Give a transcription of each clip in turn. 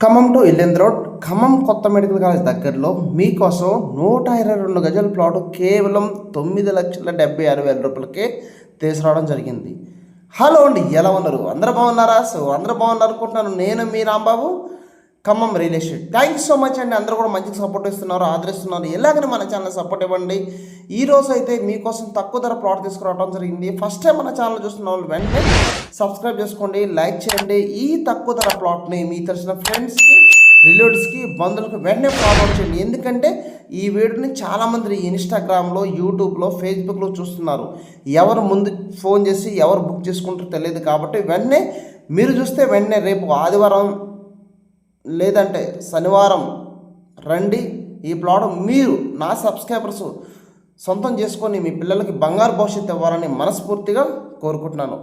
Khammam to Yellandu road Khammam కొత్త medical college దగ్గరలో మీకోసం నూట ఇరవై రెండు గజల ప్లాట్ కేవలం తొమ్మిది లక్షల డెబ్బై ఆరు వేల రూపాయలకే తీసుకురావడం జరిగింది. హలో అండి ఎలా ఉన్నారు? అందరూ బాగున్నారా? సో అందరూ బాగున్నారు అనుకుంటున్నాను నేను మీ Rambabu. Khammam real estate thank you so much అండి. అందరూ కూడా మంచిగా సపోర్ట్ ఇస్తున్నారు ఆదరిస్తున్నారు. ఎలాగైనా మన ఛానల్ సపోర్ట్ ఇవ్వండి. ఈ రోజు అయితే మీకోసం తక్కువ ధర ప్లాట్ తీసుకురావడం జరిగింది. ఫస్ట్ టైం మన ఛానల్ చూస్తున్న వాళ్ళు వెంటనే సబ్స్క్రైబ్ చేసుకోండి లైక్ చేయండి. ఈ తక్కువ ధర ప్లాట్ని మీ తెలిసిన ఫ్రెండ్స్కి రిలేటివ్స్కి బంధువులకు వెంటనే ఫార్వర్డ్ చేయండి. ఎందుకంటే ఈ వీడియోని చాలామంది ఇన్స్టాగ్రామ్లో యూట్యూబ్లో ఫేస్బుక్లో చూస్తున్నారు. ఎవరు ముందు ఫోన్ చేసి ఎవరు బుక్ చేసుకుంటారో తెలియదు కాబట్టి వెంటనే మీరు చూస్తే వెంటనే రేపు ఆదివారం లేదంటే శనివారం రండి. ఈ ప్లాట్ మీరు నా సబ్స్క్రైబర్స్ సొంతం చేసుకొని మీ పిల్లలకి బంగారు భవిష్యత్తు ఇవ్వాలని మనస్ఫూర్తిగా కోరుకుంటున్నాను.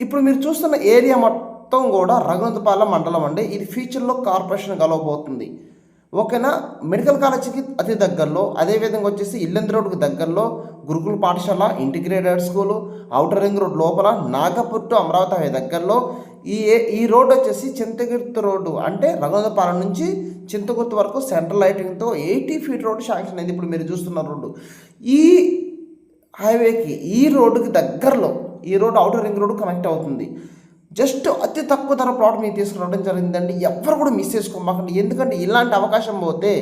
ఇప్పుడు మీరు చూస్తున్న ఏరియా మొత్తం కూడా రఘునంతపాలెం మండలం అండి. ఇది ఫ్యూచర్లో కార్పొరేషన్ కలవబోతుంది. ఓకేనా? మెడికల్ కాలేజీకి అతి దగ్గరలో అదేవిధంగా వచ్చేసి ఇల్లెందు రోడ్డుకి దగ్గరలో గురుకుల పాఠశాల integrated school outer ring road లోపల నాగపూర్ టు అమరావతి హై దగ్గరలో ఈ ఏ- ఈ రోడ్ వచ్చేసి చింతగిర్తి రోడ్డు. అంటే రఘునందపాలెం నుంచి చింతగుర్తి వరకు సెంట్రల్ లైటింగ్తో ఎయిటీ ఫీట్ రోడ్డు శాంక్షన్ అయింది ఇప్పుడు మీరు చూస్తున్న రోడ్డు. ఈ హైవేకి ఈ రోడ్డుకి దగ్గరలో ఈ road outer ring road connect అవుతుంది. జస్ట్ అతి తక్కువ ధర ప్లాట్ మీకు తీసుకురావడం జరిగిందండి. ఎవరు కూడా మిస్ చేసుకోమాకండి. ఎందుకంటే ఇలాంటి అవకాశం పోతే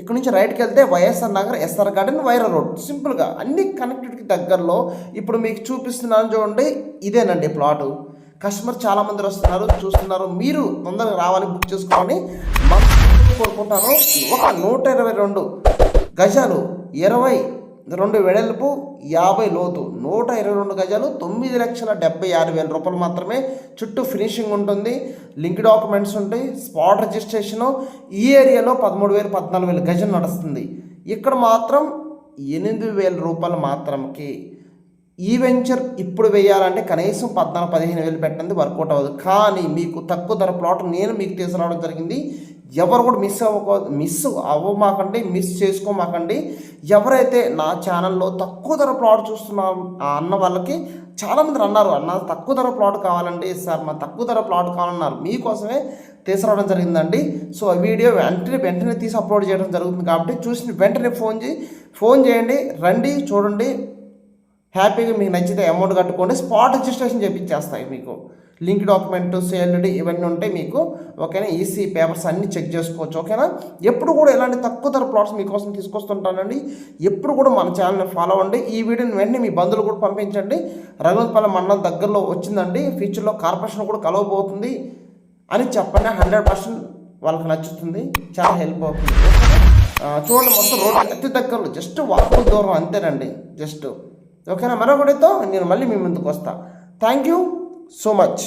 ఇక్కడ నుంచి రైట్కి వెళ్తే YSR Nagar SR garden Wyra road. సింపుల్గా అన్ని కనెక్టెడ్కి దగ్గరలో ఇప్పుడు మీకు చూపిస్తున్నాను చూడండి. ఇదేనండి ప్లాటు కస్టమర్ చాలామంది వస్తున్నారు చూస్తున్నారు. మీరు తొందరగా రావాలి బుక్ చేసుకోమని మనస్ఫూర్తిగా కోరుకుంటాను. ఒక నూట ఇరవై రెండు గజాలు ఇరవై రెండు వెడల్పు యాభై లోతు నూట ఇరవై రెండు గజాలు తొమ్మిది లక్షల డెబ్బై ఆరు వేల రూపాయలు మాత్రమే. చుట్టూ ఫినిషింగ్ ఉంటుంది లింక్ డాక్యుమెంట్స్ ఉంటాయి స్పాట్ రిజిస్ట్రేషను ఈ ఏరియాలో పదమూడు వేలు పద్నాలుగు వేల గజం నడుస్తుంది. ఇక్కడ మాత్రం ఎనిమిది వేల రూపాయలు మాత్రంకి ఈ వెంచర్ ఇప్పుడు వేయాలంటే కనీసం పద్నాలుగు పదిహేను వేలు పెట్టండి వర్కౌట్ అవ్వదు. కానీ మీకు తక్కువ ధర ప్లాట్ నేను మీకు తీసుకురావడం జరిగింది. ఎవరు కూడా మిస్ అవ్వకో మిస్ అవ్వమాకండి మిస్ చేసుకోమాకండి. ఎవరైతే నా ఛానల్లో తక్కువ ధర ప్లాట్ చూస్తున్నా అన్న వాళ్ళకి చాలామంది అన్నారు అన్న తక్కువ ధర ప్లాట్ కావాలండి సార్ మా తక్కువ ధర ప్లాట్ కావాలన్నారు. మీకోసమే తీసుకురావడం జరిగిందండి. సో ఆ వీడియో వెంటనే వెంటనే తీసి అప్లోడ్ చేయడం జరుగుతుంది కాబట్టి చూసిన వెంటనే ఫోన్ చేయి ఫోన్ చేయండి రండి చూడండి. హ్యాపీగా మీకు నచ్చితే అమౌంట్ కట్టుకోండి. స్పాట్ రిజిస్ట్రేషన్ చేపించేస్తాయి మీకు. లింక్ డాక్యుమెంట్ సేల్డ్ ఇవన్నీ ఉంటాయి మీకు ఓకేనా? ఈసీ పేపర్స్ అన్నీ చెక్ చేసుకోవచ్చు ఓకేనా? ఎప్పుడు కూడా ఇలాంటి తక్కువ ధర ప్లాట్స్ మీకోసం తీసుకొస్తుంటానండి. ఎప్పుడు కూడా మన ఛానల్ని ఫాలో అవ్వండి. ఈ వీడియోని వెంటనే మీ బంధువులు కూడా పంపించండి. రఘుపల్లి మండలం దగ్గరలో వచ్చిందండి. ఫ్యూచర్లో కార్పొరేషన్ కూడా కలవబోతుంది అని చెప్పండి. హండ్రెడ్ పర్సెంట్ వాళ్ళకి నచ్చుతుంది. చాలా హెల్ప్ అవుతుంది. చూడండి మొత్తం రోడ్ అతి దగ్గరలో జస్ట్ వాకుల దూరం అంతేనండి. జస్ట్ ఓకేనా? మరొకటితో నేను మళ్ళీ మీ ముందుకు వస్తాను థ్యాంక్ యూ సో మచ్